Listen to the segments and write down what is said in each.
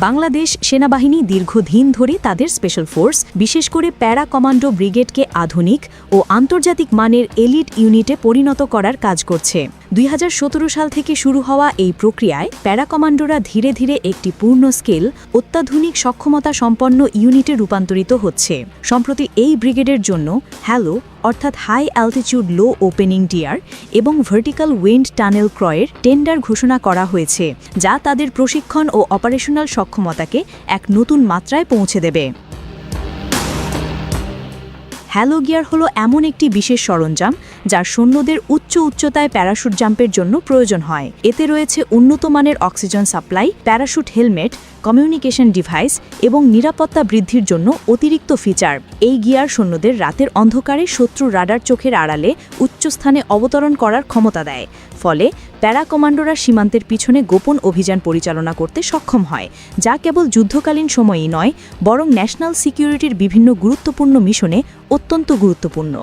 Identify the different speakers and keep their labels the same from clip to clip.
Speaker 1: বাংলাদেশ সেনাবাহিনী দীর্ঘদিন ধরে তাদের স্পেশাল ফোর্স বিশেষ করে প্যারা কমান্ডো ব্রিগেডকে আধুনিক ও আন্তর্জাতিক মানের এলিট ইউনিটে পরিণত করার কাজ করছে। দুই হাজার সতেরো সাল থেকে শুরু হওয়া এই প্রক্রিয়ায় প্যারা কমান্ডোরা ধীরে ধীরে একটি পূর্ণ স্কেল, অত্যাধুনিক সক্ষমতা সম্পন্ন ইউনিটে রূপান্তরিত হচ্ছে। সম্প্রতি এই ব্রিগেডের জন্য হ্যালো, অর্থাৎ high altitude low opening tier এবং ভার্টিক্যাল উইন্ড টানেল ক্রয়ের টেন্ডার ঘোষণা করা হয়েছে, যা তাদের প্রশিক্ষণ ও অপারেশনাল সক্ষমতাকে এক নতুন মাত্রায় পৌঁছে দেবে। হ্যালো গিয়ার হলো এমন একটি বিশেষ সরঞ্জাম যার সৈন্যদের উচ্চ উচ্চতায় প্যারাশুট জাম্পের জন্য প্রয়োজন হয়। এতে রয়েছে উন্নত মানের oxygen supply, parachute helmet communication device এবং নিরাপত্তা বৃদ্ধির জন্য অতিরিক্ত ফিচার এই গিয়ার সৈন্যদের রাতের অন্ধকারে শত্রুর রাডার চোখের আড়ালে উচ্চস্থানে অবতরণ করার ক্ষমতা দেয়। ফলে প্যারা কমান্ডোরা সীমান্তের পিছনে গোপন অভিযান পরিচালনা করতে সক্ষম হয়, যা কেবল যুদ্ধকালীন সময়ই নয়, বরং ন্যাশনাল সিকিউরিটির বিভিন্ন গুরুত্বপূর্ণ মিশনে অত্যন্ত গুরুত্বপূর্ণ।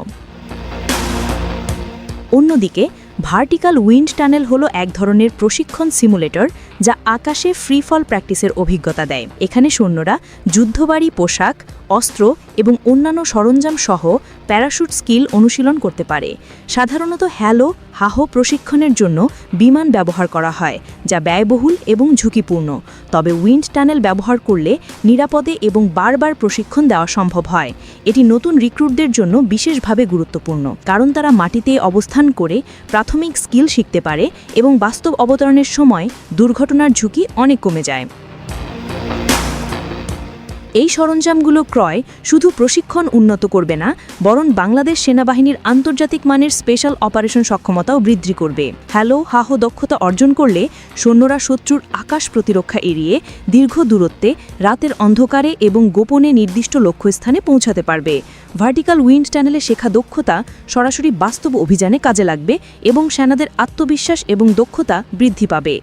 Speaker 1: অন্যদিকে ভার্টিক্যাল উইন্ড টানেল হলো এক ধরনের প্রশিক্ষণ সিমুলেটর যা আকাশে ফ্রি ফল প্র্যাকটিসের অভিজ্ঞতা দেয়। এখানে সৈন্যরা যুদ্ধবাড়ি পোশাক, অস্ত্র এবং অন্যান্য সরঞ্জাম সহ প্যারাশুট স্কিল অনুশীলন করতে পারে। সাধারণত হ্যালো, হাহো প্রশিক্ষণের জন্য বিমান ব্যবহার করা হয়, যা ব্যয়বহুল এবং ঝুঁকিপূর্ণ। তবে উইন্ড টানেল ব্যবহার করলে নিরাপদে এবং বারবার প্রশিক্ষণ দেওয়া সম্ভব হয়। এটি নতুন রিক্রুটদের জন্য বিশেষভাবে গুরুত্বপূর্ণ, কারণ তারা মাটিতে অবস্থান করে প্রাথমিক স্কিল শিখতে পারে এবং বাস্তব অবতরণের সময় দুর্ঘটনার ঝুঁকি অনেক কমে যায়। এই সরঞ্জামগুলো ক্রয় শুধু প্রশিক্ষণ উন্নত করবে না, বরং বাংলাদেশ সেনাবাহিনীর আন্তর্জাতিক মানের স্পেশাল অপারেশন সক্ষমতাও বৃদ্ধি করবে। হ্যালো, হাহো দক্ষতা অর্জন করলে সৈন্যরা শত্রুর আকাশ প্রতিরক্ষা এড়িয়ে দীর্ঘ দূরত্বে রাতের অন্ধকারে এবং গোপনে নির্দিষ্ট লক্ষ্যস্থানে পৌঁছাতে পারবে। ভার্টিক্যাল উইন্ড টানেলে শেখা দক্ষতা সরাসরি বাস্তব অভিযানে কাজে লাগবে এবং সেনাদের আত্মবিশ্বাস এবং দক্ষতা বৃদ্ধি পাবে।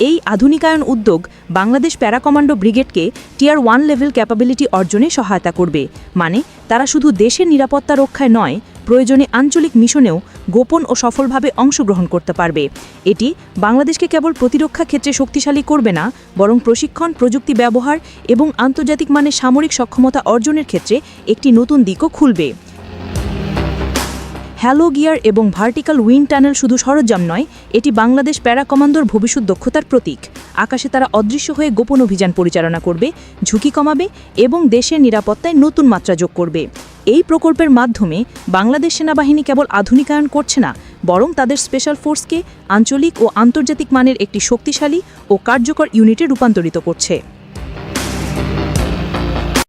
Speaker 1: এই আধুনিকায়ন উদ্যোগ বাংলাদেশ প্যারা কমান্ডো ব্রিগেডকে টিয়ার ওয়ান লেভেল ক্যাপাবিলিটি অর্জনে সহায়তা করবে। মানে তারা শুধু দেশের নিরাপত্তা রক্ষায় নয়, প্রয়োজনে আঞ্চলিক মিশনেও গোপন ও সফলভাবে অংশগ্রহণ করতে পারবে। এটি বাংলাদেশকে কেবল প্রতিরক্ষা ক্ষেত্রে শক্তিশালী করবে না, বরং প্রশিক্ষণ, প্রযুক্তি ব্যবহার এবং আন্তর্জাতিক মানের সামরিক সক্ষমতা অর্জনের ক্ষেত্রে একটি নতুন দিকও খুলবে। হ্যালো গিয়ার এবং ভার্টিক্যাল উইন্ড টানেল শুধু সরঞ্জাম নয়, এটি বাংলাদেশ প্যারা কমান্ডোর ভবিষ্যৎ দক্ষতার প্রতীক। আকাশে তারা অদৃশ্য হয়ে গোপন অভিযান পরিচালনা করবে, ঝুঁকি কমাবে এবং দেশের নিরাপত্তায় নতুন মাত্রা যোগ করবে। এই প্রকল্পের মাধ্যমে বাংলাদেশ সেনাবাহিনী কেবল আধুনিকায়ন করছে না, বরং তাদের স্পেশাল ফোর্সকে আঞ্চলিক ও আন্তর্জাতিক মানের একটি শক্তিশালী ও কার্যকর ইউনিটে রূপান্তরিত করছে।